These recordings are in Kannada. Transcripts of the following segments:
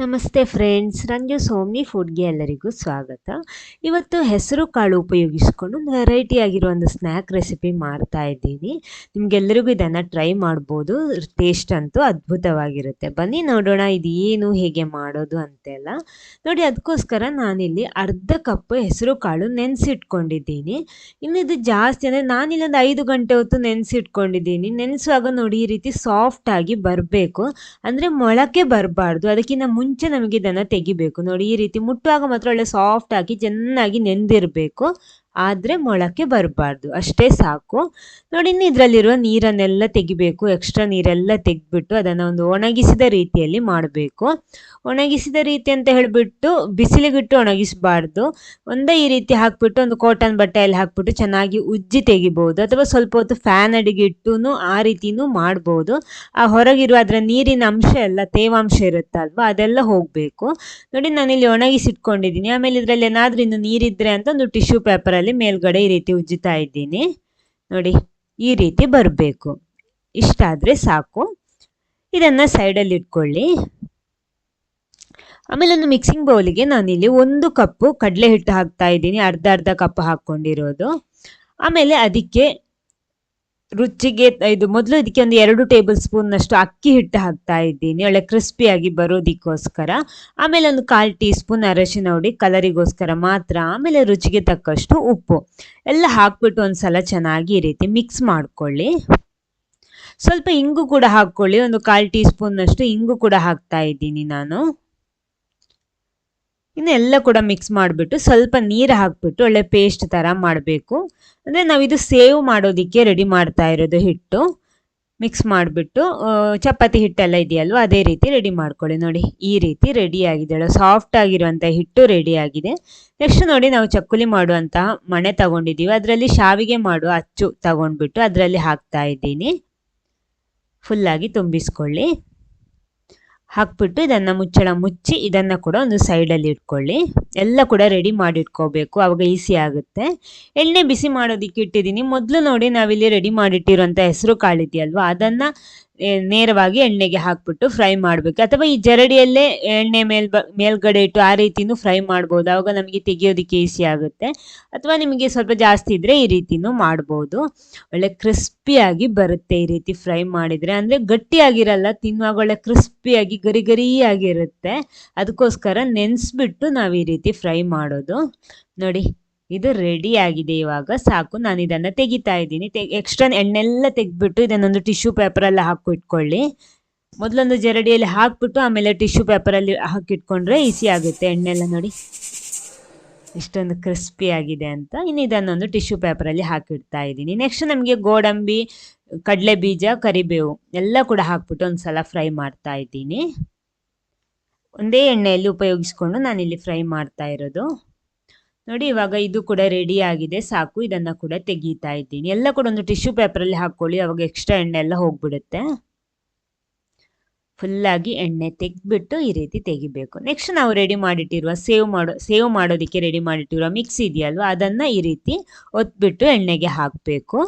ನಮಸ್ತೆ ಫ್ರೆಂಡ್ಸ್, ರಂಜು ಸೋಮ್ನಿ ಫುಡ್ಗೆ ಎಲ್ಲರಿಗೂ ಸ್ವಾಗತ. ಇವತ್ತು ಹೆಸರು ಕಾಳು ಉಪಯೋಗಿಸ್ಕೊಂಡು ಒಂದು ವೆರೈಟಿ ಆಗಿರೋ ಒಂದು ಸ್ನ್ಯಾಕ್ ರೆಸಿಪಿ ಮಾಡ್ತಾ ಇದ್ದೀನಿ. ನಿಮಗೆಲ್ಲರಿಗೂ ಇದನ್ನು ಟ್ರೈ ಮಾಡ್ಬೋದು. ಟೇಸ್ಟ್ ಅಂತೂ ಅದ್ಭುತವಾಗಿರುತ್ತೆ. ಬನ್ನಿ ನೋಡೋಣ ಇದು ಏನು ಹೇಗೆ ಮಾಡೋದು ಅಂತೆಲ್ಲ. ನೋಡಿ, ಅದಕ್ಕೋಸ್ಕರ ನಾನಿಲ್ಲಿ ಅರ್ಧ ಕಪ್ ಹೆಸರು ಕಾಳು ನೆನೆಸಿಟ್ಕೊಂಡಿದ್ದೀನಿ. ಇನ್ನು ಇದು ಜಾಸ್ತಿ ಅಂದರೆ ನಾನಿಲ್ಲೊಂದು ಐದು ಗಂಟೆ ಹೊತ್ತು ನೆನೆಸಿಟ್ಕೊಂಡಿದ್ದೀನಿ. ನೆನೆಸುವಾಗ ನೋಡಿ ಈ ರೀತಿ ಸಾಫ್ಟ್ ಆಗಿ ಬರಬೇಕು. ಅಂದರೆ ಮೊಳಕೆ ಬರಬಾರ್ದು. ಅದಕ್ಕಿಂತ ಮುಂಚೆ ನಮಗೆ ಇದನ್ನು ತೆಗಿಬೇಕು. ನೋಡಿ ಈ ರೀತಿ ಮುಟ್ಟುವಾಗ ಮಾತ್ರ ಒಳ್ಳೆ ಸಾಫ್ಟ್ ಆಗಿ ಚೆನ್ನಾಗಿ ನೆಂದಿರಬೇಕು. ಆದರೆ ಮೊಳಕೆ ಬರಬಾರ್ದು. ಅಷ್ಟೇ ಸಾಕು. ನೋಡಿ, ಇನ್ನು ಇದರಲ್ಲಿರುವ ನೀರನ್ನೆಲ್ಲ ತೆಗಿಬೇಕು. ಎಕ್ಸ್ಟ್ರಾ ನೀರೆಲ್ಲ ತೆಗೆದ್ಬಿಟ್ಟು ಅದನ್ನು ಒಂದು ಒಣಗಿಸಿದ ರೀತಿಯಲ್ಲಿ ಮಾಡಬೇಕು. ಒಣಗಿಸಿದ ರೀತಿ ಅಂತ ಹೇಳಿಬಿಟ್ಟು ಬಿಸಿಲಿಗಿಟ್ಟು ಒಣಗಿಸಬಾರ್ದು. ಒಂದೇ ಈ ರೀತಿ ಹಾಕ್ಬಿಟ್ಟು ಒಂದು ಕಾಟನ್ ಬಟ್ಟೆಯಲ್ಲಿ ಹಾಕ್ಬಿಟ್ಟು ಚೆನ್ನಾಗಿ ಉಜ್ಜಿ ತೆಗಿಬೋದು. ಅಥವಾ ಸ್ವಲ್ಪ ಹೊತ್ತು ಫ್ಯಾನ್ ಅಡಿಗೆ ಇಟ್ಟು ಆ ರೀತಿನೂ ಮಾಡ್ಬೋದು. ಆ ಹೊರಗಿರುವ ಅದರ ನೀರಿನ ಅಂಶ ಎಲ್ಲ ತೇವಾಂಶ ಇರುತ್ತಲ್ವ, ಅದೆಲ್ಲ ಹೋಗಬೇಕು. ನೋಡಿ, ನಾನಿಲ್ಲಿ ಒಣಗಿಸಿಟ್ಕೊಂಡಿದ್ದೀನಿ. ಆಮೇಲೆ ಇದರಲ್ಲಿ ಏನಾದರೂ ಇನ್ನು ನೀರಿದ್ರೆ ಅಂತ ಒಂದು ಟಿಶ್ಯೂ ಮೇಲ್ಗಡೆ ಈ ರೀತಿ ಉಜ್ಜುತ್ತಾ ಇದ್ದೀನಿ. ನೋಡಿ, ಈ ರೀತಿ ಬರಬೇಕು. ಇಷ್ಟಾದರೆ ಸಾಕು. ಇದನ್ನು ಸೈಡಲ್ಲಿ ಇಟ್ಕೊಳ್ಳಿ. ಆಮೇಲೆ ಒಂದು ಮಿಕ್ಸಿಂಗ್ ಬೌಲಿಗೆ ನಾನಿಲ್ಲಿ ಒಂದು ಕಪ್ಪು ಕಡಲೆ ಹಿಟ್ಟು ಹಾಕ್ತಾ ಇದ್ದೀನಿ. ಅರ್ಧ ಅರ್ಧ ಕಪ್ ಹಾಕ್ಕೊಂಡಿರೋದು. ಆಮೇಲೆ ಅದಕ್ಕೆ ರುಚಿಗೆ ಇದು ಮೊದಲು ಇದಕ್ಕೆ ಒಂದು ಎರಡು ಟೇಬಲ್ ಸ್ಪೂನ್ನಷ್ಟು ಅಕ್ಕಿ ಹಿಟ್ಟು ಹಾಕ್ತಾ ಇದ್ದೀನಿ. ಒಳ್ಳೆ ಕ್ರಿಸ್ಪಿಯಾಗಿ ಬರೋದಕ್ಕೋಸ್ಕರ. ಆಮೇಲೆ ಒಂದು ಕಾಲು ಟೀ ಸ್ಪೂನ್ ಅರಶಿನ ಹುಡಿ, ಕಲರಿಗೋಸ್ಕರ ಮಾತ್ರ. ಆಮೇಲೆ ರುಚಿಗೆ ತಕ್ಕಷ್ಟು ಉಪ್ಪು. ಎಲ್ಲ ಹಾಕ್ಬಿಟ್ಟು ಒಂದ್ಸಲ ಚೆನ್ನಾಗಿ ಈ ರೀತಿ ಮಿಕ್ಸ್ ಮಾಡ್ಕೊಳ್ಳಿ. ಸ್ವಲ್ಪ ಇಂಗು ಕೂಡ ಹಾಕ್ಕೊಳ್ಳಿ. ಒಂದು ಕಾಲು ಟೀ ಸ್ಪೂನ್ನಷ್ಟು ಇಂಗು ಕೂಡ ಹಾಕ್ತಾ ಇದ್ದೀನಿ ನಾನು. ಇನ್ನು ಎಲ್ಲ ಕೂಡ ಮಿಕ್ಸ್ ಮಾಡಿಬಿಟ್ಟು ಸ್ವಲ್ಪ ನೀರು ಹಾಕ್ಬಿಟ್ಟು ಒಳ್ಳೆ ಪೇಸ್ಟ್ ಥರ ಮಾಡಬೇಕು. ಅಂದರೆ ನಾವಿದು ಸೇವ್ ಮಾಡೋದಕ್ಕೆ ರೆಡಿ ಮಾಡ್ತಾ ಇರೋದು ಹಿಟ್ಟು. ಮಿಕ್ಸ್ ಮಾಡಿಬಿಟ್ಟು ಚಪಾತಿ ಹಿಟ್ಟೆಲ್ಲ ಇದೆಯಲ್ವ, ಅದೇ ರೀತಿ ರೆಡಿ ಮಾಡ್ಕೊಳ್ಳಿ. ನೋಡಿ, ಈ ರೀತಿ ರೆಡಿ ಆಗಿದೆ. ಸಾಫ್ಟ್ ಆಗಿರುವಂಥ ಹಿಟ್ಟು ರೆಡಿ ಆಗಿದೆ. ನೆಕ್ಸ್ಟ್ ನೋಡಿ, ನಾವು ಚಕ್ಕುಲಿ ಮಾಡುವಂತಹ ಮಣೆ ತಗೊಂಡಿದ್ದೀವಿ. ಅದರಲ್ಲಿ ಶಾವಿಗೆ ಮಾಡುವ ಅಚ್ಚು ತಗೊಂಡ್ಬಿಟ್ಟು ಅದರಲ್ಲಿ ಹಾಕ್ತಾ ಇದ್ದೀನಿ. ಫುಲ್ಲಾಗಿ ತುಂಬಿಸ್ಕೊಳ್ಳಿ. ಹಾಕ್ಬಿಟ್ಟು ಇದನ್ನು ಮುಚ್ಚಳ ಮುಚ್ಚಿ ಇದನ್ನು ಕೂಡ ಒಂದು ಸೈಡಲ್ಲಿ ಇಟ್ಕೊಳ್ಳಿ. ಎಲ್ಲ ಕೂಡ ರೆಡಿ ಮಾಡಿ ಇಟ್ಕೋಬೇಕು ಅವಾಗ ಈಸಿ ಆಗುತ್ತೆ. ಎಣ್ಣೆ ಬಿಸಿ ಮಾಡೋದಕ್ಕೆ ಇಟ್ಟಿದ್ದೀನಿ. ಮೊದಲು ನೋಡಿ ನಾವಿಲ್ಲಿ ರೆಡಿ ಮಾಡಿಟ್ಟಿರುವಂಥ ಹೆಸರು ಕಾಳಿದೆಯಲ್ವ? ಅದನ್ನು ನೇರವಾಗಿ ಎಣ್ಣೆಗೆ ಹಾಕ್ಬಿಟ್ಟು ಫ್ರೈ ಮಾಡಬೇಕು. ಅಥವಾ ಈ ಜರಡಿಯಲ್ಲೇ ಎಣ್ಣೆ ಮೇಲ್ ಮೇಲ್ಗಡೆ ಇಟ್ಟು ಆ ರೀತಿನೂ ಫ್ರೈ ಮಾಡ್ಬೋದು. ಆವಾಗ ನಮಗೆ ತೆಗಿಯೋದಕ್ಕೆ ಈಸಿ ಆಗುತ್ತೆ. ಅಥವಾ ನಿಮಗೆ ಸ್ವಲ್ಪ ಜಾಸ್ತಿ ಇದ್ದರೆ ಈ ರೀತಿನೂ ಮಾಡ್ಬೋದು. ಒಳ್ಳೆ ಕ್ರಿಸ್ಪಿಯಾಗಿ ಬರುತ್ತೆ ಈ ರೀತಿ ಫ್ರೈ ಮಾಡಿದರೆ. ಅಂದರೆ ಗಟ್ಟಿಯಾಗಿರಲ್ಲ, ತಿನ್ನುವಾಗ ಒಳ್ಳೆ ಕ್ರಿಸ್ಪಿಯಾಗಿ ಗರಿ ಗರಿಯಾಗಿರುತ್ತೆ ಅದಕ್ಕೋಸ್ಕರ ನೆನ್ಸ್ಬಿಟ್ಟು ನಾವು ಈ ರೀತಿ ಫ್ರೈ ಮಾಡೋದು. ನೋಡಿ. ಇದು ರೆಡಿ ಆಗಿದೆ ಇವಾಗ. ಸಾಕು, ನಾನು ಇದನ್ನು ತೆಗಿತಾ ಇದ್ದೀನಿ. ತೆ ಎಕ್ಸ್ಟ್ರಾ ಎಣ್ಣೆಲ್ಲ ತೆಗೆದ್ಬಿಟ್ಟು ಇದನ್ನೊಂದು ಟಿಶ್ಯೂ ಪೇಪರಲ್ಲಿ ಹಾಕಿ ಇಟ್ಕೊಳ್ಳಿ. ಮೊದಲೊಂದು ಜರಡಿಯಲ್ಲಿ ಹಾಕ್ಬಿಟ್ಟು ಆಮೇಲೆ ಟಿಶ್ಯೂ ಪೇಪರಲ್ಲಿ ಹಾಕಿಟ್ಕೊಂಡ್ರೆ ಈಸಿ ಆಗುತ್ತೆ. ಎಣ್ಣೆಲ್ಲ ನೋಡಿ. ಇಷ್ಟೊಂದು ಕ್ರಿಸ್ಪಿ ಆಗಿದೆ ಅಂತ. ಇನ್ನು ಇದನ್ನೊಂದು ಟಿಶ್ಯೂ ಪೇಪರಲ್ಲಿ ಹಾಕಿಡ್ತಾ ಇದ್ದೀನಿ. ನೆಕ್ಸ್ಟ್ ನಮಗೆ ಗೋಡಂಬಿ ಕಡಲೆ ಬೀಜ ಕರಿಬೇವು ಎಲ್ಲ ಕೂಡ ಹಾಕ್ಬಿಟ್ಟು ಒಂದು ಸಲ ಫ್ರೈ ಮಾಡ್ತಾ ಇದ್ದೀನಿ. ಒಂದೇ ಎಣ್ಣೆಯಲ್ಲಿ ಉಪಯೋಗಿಸ್ಕೊಂಡು ನಾನಿಲ್ಲಿ ಫ್ರೈ ಮಾಡ್ತಾ ಇರೋದು. ನೋಡಿ, ಇವಾಗ ಇದು ಕೂಡ ರೆಡಿ ಆಗಿದೆ. ಸಾಕು, ಇದನ್ನು ಕೂಡ ತೆಗೀತಾ ಇದ್ದೀನಿ. ಎಲ್ಲ ಕೂಡ ಒಂದು ಟಿಶ್ಯೂ ಪೇಪರಲ್ಲಿ ಹಾಕ್ಕೊಳ್ಳಿ, ಅವಾಗ ಎಕ್ಸ್ಟ್ರಾ ಎಣ್ಣೆ ಎಲ್ಲ ಹೋಗ್ಬಿಡುತ್ತೆ. ಫುಲ್ಲಾಗಿ ಎಣ್ಣೆ ತೆಗೆದ್ಬಿಟ್ಟು ಈ ರೀತಿ ತೆಗಿಬೇಕು. ನೆಕ್ಸ್ಟ್ ನಾವು ರೆಡಿ ಮಾಡಿಟ್ಟಿರುವ ಸೇವ್ ಮಾಡೋ ಸೇವ್ ಮಾಡೋದಕ್ಕೆ ರೆಡಿ ಮಾಡಿಟ್ಟಿರುವ ಮಿಕ್ಸ್ ಇದೆಯಲ್ವ? ಅದನ್ನು ಈ ರೀತಿ ಒತ್ಬಿಟ್ಟು ಎಣ್ಣೆಗೆ ಹಾಕಬೇಕು.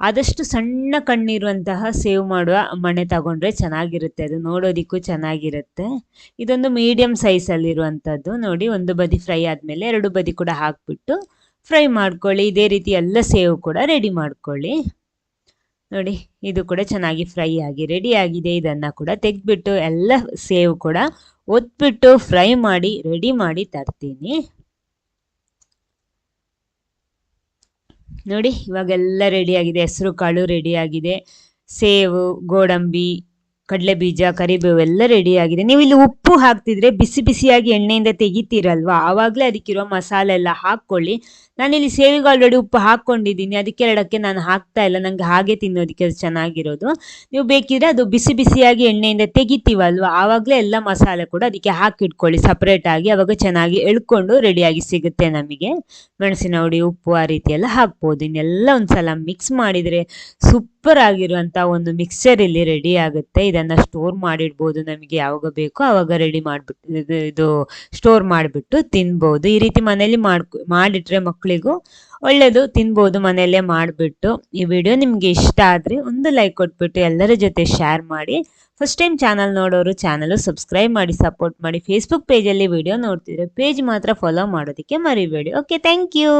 ಆದಷ್ಟು ಸಣ್ಣ ಕಣ್ಣಿರುವಂತಹ ಸೇವ್ ಮಾಡುವ ಮಣೆ ತಗೊಂಡ್ರೆ ಚೆನ್ನಾಗಿರುತ್ತೆ. ಅದು ನೋಡೋದಿಕ್ಕೂ ಚೆನ್ನಾಗಿರುತ್ತೆ. ಇದೊಂದು ಮೀಡಿಯಂ ಸೈಜಲ್ಲಿರುವಂಥದ್ದು ನೋಡಿ, ಒಂದು ಬದಿ ಫ್ರೈ ಆದಮೇಲೆ ಎರಡು ಬದಿ ಕೂಡ ಹಾಕ್ಬಿಟ್ಟು ಫ್ರೈ ಮಾಡ್ಕೊಳ್ಳಿ. ಇದೇ ರೀತಿ ಎಲ್ಲ ಸೇವ್ ಕೂಡ ರೆಡಿ ಮಾಡ್ಕೊಳ್ಳಿ. ನೋಡಿ, ಇದು ಕೂಡ ಚೆನ್ನಾಗಿ ಫ್ರೈ ಆಗಿ ರೆಡಿ ಆಗಿದೆ. ಇದನ್ನು ಕೂಡ ತೆಗೆದ್ಬಿಟ್ಟು ಎಲ್ಲ ಸೇವ್ ಕೂಡ ಒತ್ಬಿಟ್ಟು ಫ್ರೈ ಮಾಡಿ ರೆಡಿ ಮಾಡಿ ತರ್ತೀನಿ. ನೋಡಿ ಇವಾಗೆಲ್ಲ ರೆಡಿಯಾಗಿದೆ ಹೆಸರು ಕಾಳು ರೆಡಿಯಾಗಿದೆ ಸೇವು ಗೋಡಂಬಿ ಕಡಲೆ ಬೀಜ, ಕರಿಬೇವು ಎಲ್ಲ ರೆಡಿಯಾಗಿದೆ ನೀವು ಇಲ್ಲಿ ಉಪ್ಪು ಹಾಕ್ತಿದ್ರೆ ಬಿಸಿ ಬಿಸಿಯಾಗಿ ಎಣ್ಣೆಯಿಂದ ತೆಗಿತೀರಲ್ವಾ? ಆವಾಗಲೇ ಅದಕ್ಕಿರೋ ಮಸಾಲೆ ಎಲ್ಲ ಹಾಕ್ಕೊಳ್ಳಿ. ನಾನಿಲ್ಲಿ ಸೇವಿಗೆ ಆಲ್ರೆಡಿ ಉಪ್ಪು ಹಾಕ್ಕೊಂಡಿದ್ದೀನಿ. ಅದಕ್ಕೆ ಎರಡಕ್ಕೆ ನಾನು ಹಾಕ್ತಾ ಇಲ್ಲ. ನನಗೆ ಹಾಗೆ ತಿನ್ನೋದಕ್ಕೆ ಅದು ಚೆನ್ನಾಗಿರೋದು. ನೀವು ಬೇಕಿದ್ರೆ ಅದು ಬಿಸಿ ಬಿಸಿಯಾಗಿ ಎಣ್ಣೆಯಿಂದ ತೆಗಿತೀವಲ್ವ? ಆವಾಗಲೇ ಎಲ್ಲ ಮಸಾಲೆ ಕೂಡ ಅದಕ್ಕೆ ಹಾಕಿಟ್ಕೊಳ್ಳಿ ಸಪ್ರೇಟಾಗಿ ಅವಾಗ ಚೆನ್ನಾಗಿ ಎಳ್ಕೊಂಡು ರೆಡಿಯಾಗಿ ಸಿಗುತ್ತೆ ನಮಗೆ. ಮೆಣಸಿನ ಹುಡಿ, ಉಪ್ಪು ಆ ರೀತಿ ಎಲ್ಲ ಹಾಕ್ಬೋದು. ಇನ್ನೆಲ್ಲ ಒಂದು ಸಲ ಮಿಕ್ಸ್ ಮಾಡಿದರೆ ಸೂಪರ್ ಆಗಿರುವಂತ ಒಂದು ಮಿಕ್ಸರ್ ಇಲ್ಲಿ ರೆಡಿ ಆಗುತ್ತೆ. ಇದನ್ನ ಸ್ಟೋರ್ ಮಾಡಿಡ್ಬೋದು ನಮಗೆ ಯಾವಾಗ ಬೇಕೋ ಅವಾಗ ರೆಡಿ ಮಾಡಿಬಿಟ್ಟು ಇದು ಇದು ಸ್ಟೋರ್ ಮಾಡಿಬಿಟ್ಟು ತಿನ್ಬೋದು. ಈ ರೀತಿ ಮನೇಲಿ ಮಾಡ್ಕೊ, ಮಾಡಿಟ್ರೆ ಮಕ್ಕಳಿಗೂ ಒಳ್ಳೇದು. ತಿನ್ಬೋದು ಮನೆಯಲ್ಲೇ ಮಾಡಿಬಿಟ್ಟು ಈ ವಿಡಿಯೋ ನಿಮಗೆ ಇಷ್ಟ ಆದರೆ ಒಂದು ಲೈಕ್ ಕೊಟ್ಬಿಟ್ಟು ಎಲ್ಲರ ಜೊತೆ ಶೇರ್ ಮಾಡಿ. ಫಸ್ಟ್ ಟೈಮ್ ಚಾನಲ್ ನೋಡೋರು ಚಾನಲ್ ಸಬ್ಸ್ಕ್ರೈಬ್ ಮಾಡಿ ಸಪೋರ್ಟ್ ಮಾಡಿ. ಫೇಸ್ಬುಕ್ ಪೇಜಲ್ಲಿ ವಿಡಿಯೋ ನೋಡ್ತಿದ್ರೆ ಪೇಜ್ ಮಾತ್ರ ಫಾಲೋ ಮಾಡೋದಕ್ಕೆ ಮರಿಬೇಡಿ. Okay thank you